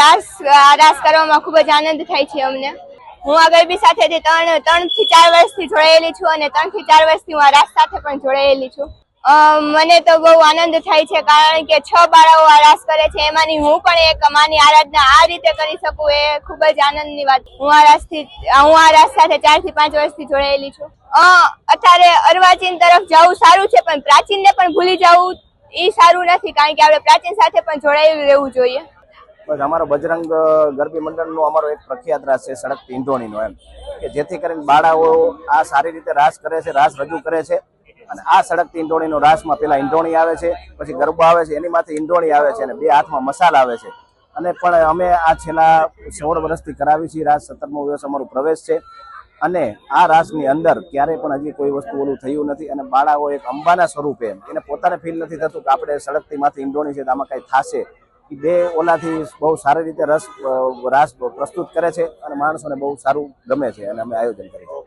રાસ રાસ કરવામાં ખૂબ જ આનંદ થાય છે અમને. હું આ ગરબી સાથેથી ત્રણ ત્રણથી ચાર વર્ષથી જોડાયેલી છું અને ત્રણથી ચાર વર્ષથી હું આ રાસ સાથે પણ જોડાયેલી છું. મને તો બહુ આનંદ થાય છે કારણ કે છ બાળાઓ આ રાસ કરે છે. એમાંની હું પણ એક માની આરાધના આ રીતે કરી શકું એ ખૂબ જ આનંદની વાત. હું આ રાસથી, હું આ રાસ સાથે ચારથી પાંચ વર્ષથી જોડાયેલી છું. અત્યારે અર્વાચીન તરફ જવું સારું છે, પણ પ્રાચીનને પણ ભૂલી જવું એ સારું નથી કારણ કે આપણે પ્રાચીન સાથે પણ જોડાયેલું રહેવું જોઈએ. બસ અમારો બજરંગ ગરબી મંડળનો અમારો એક પ્રખ્યાત રાસ છે, સડક ઈંધોણીનો એમ. કે જેથી કરીને બાળાઓ આ સારી રીતે રાસ કરે છે, રાસ રજૂ કરે છે. અને આ સડક ઈંધોણીનો રાસમાં પેલા ઈંડોણી આવે છે, પછી ગરબો આવે છે એની માથે ઈંડોણી આવે છે અને બે હાથમાં મસાલ આવે છે. અને પણ અમે આ છેલ્લા સોળ વર્ષથી કરાવી છીએ રાસ, સત્તરમો દિવસ અમારો પ્રવેશ છે. અને આ રાસની અંદર ક્યારેય પણ હજી કોઈ વસ્તુ ઓલું થયું નથી અને બાળાઓ એક અંબાના સ્વરૂપે એને પોતાને ફીલ નથી થતું કે આપણે સડકથી માથે ઈંડોણી છે તો આમાં કાંઈ થાશે. બે ઓલાથી બહુ સારી રીતે રસ રાસ પ્રસ્તુત કરે છે અને માણસોને બહુ સારું ગમે છે અને અમે આયોજન કરીએ છીએ.